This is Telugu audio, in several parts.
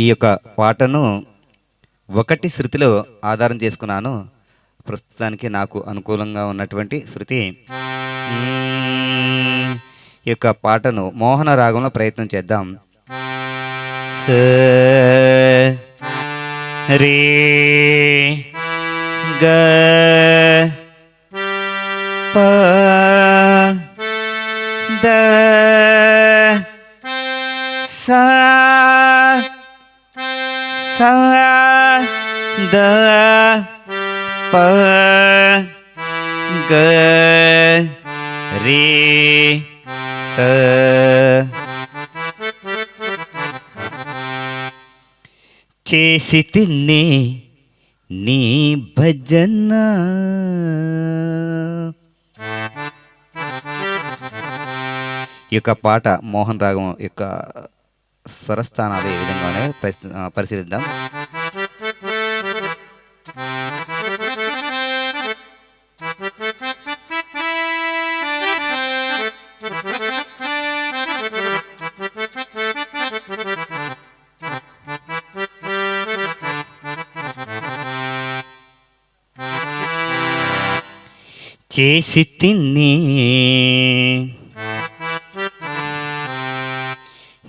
ఈ యొక్క పాటను ఒకటి శృతిలో ఆధారం చేసుకున్నాను. ప్రస్తుతానికి నాకు అనుకూలంగా ఉన్నటువంటి శృతి ఈ యొక్క పాటను మోహన రాగంలో ప్రయత్నం చేద్దాం. స రే గ ప ద సా ద ప గ రే స చేసి తిన్నే నీ భజన। ఈ యొక్క పాట మోహన్ రాగం యొక్క స్వరస్థానాలు ఏ విధంగానే పరిశీలిద్దాం. చేసి తిన్ని.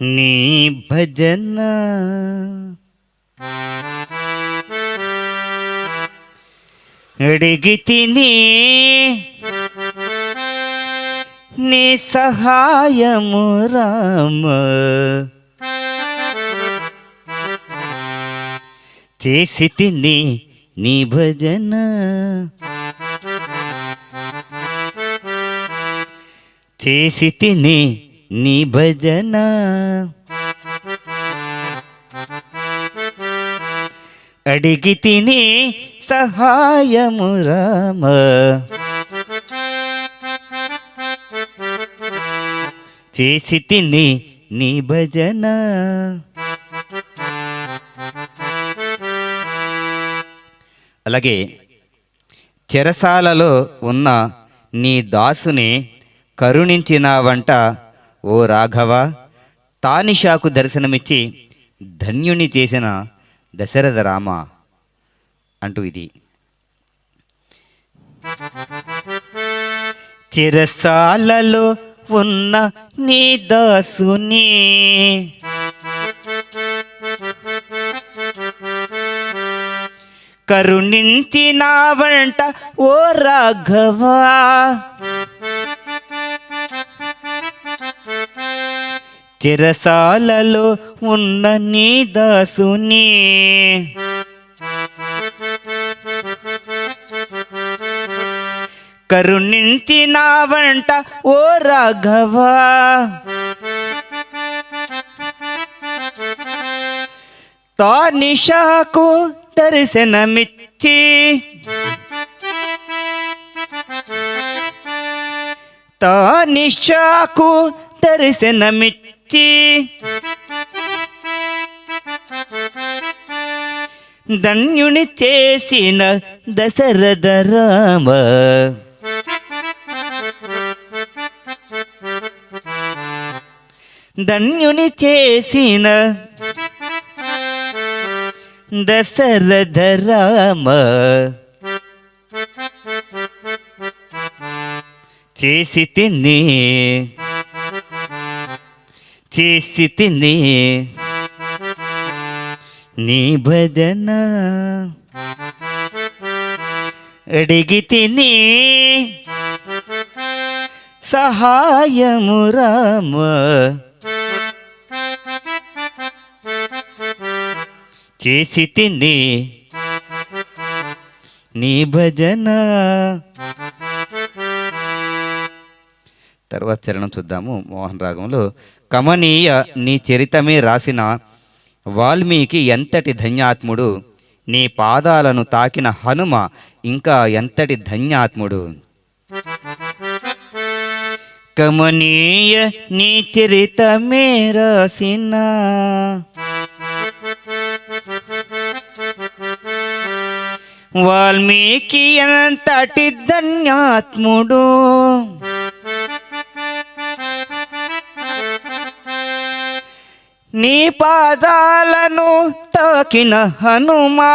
నీ భజన అడిగి తిని. నీ సహాయము రామ చేసి తిని నీ భజన. చేసి తిని నీ భజన. అడిగి తిని సహాయము రామ. చేసి తిని నీ భజన. అలాగే చెరసాలలో ఉన్న నీ దాసుని కరుణించినావంట ఓ రాఘవ! తానిషాకు దర్శనమిచ్చి ధన్యుని చేసిన దశరథ రామ అంటూ ఇది. చిరసాలలో ఉన్న నీ దాసుని కరుణించినావంట ఓ రాఘవా! చిరసాలలో ఉన్న నీ దాసుని. కరుణించినావంట ఓ రాఘవా. తానిషాకు దర్శనమిచ్చి. తానిషాకు దర్శనమిచ్చి. ధన్యుని చేసిన దశరథ రామ. ధన్యుని చేసిన దశరథ రామ. చేసి తిన్నీ చేసి తిని నీ భజన అడిగి తిని సహాయము రామ. చేసి తిని నీ భజన తర్వాత చరణం చూద్దాము మోహన్ రాగంలో. కమనీయ నీ చరితమే రాసిన వాల్మీకి ఎంతటి ధన్యాత్ముడు? నీ పాదాలను తాకిన హనుమ ఇంకా ఎంతటి ధన్యాత్ముడు? కమనీయ నీ చరితమే రాసిన వాల్మీకి ఎంతటి ధన్యాత్ముడు? నీ పాదాలను తాకిన హనుమా.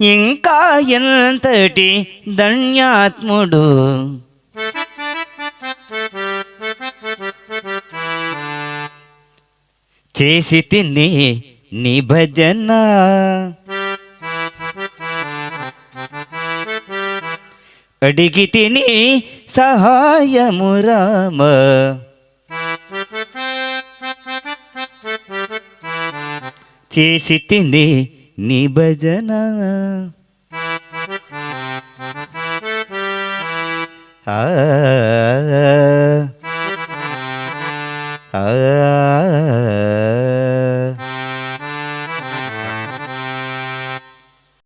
ఇంకా ఎంతటి ధన్యాత్ముడు? చేసి తిని నీ భజన. అడిగి తిని సహాయము రామ. చేసి తిని నీ భజన. ఆ. ఆ.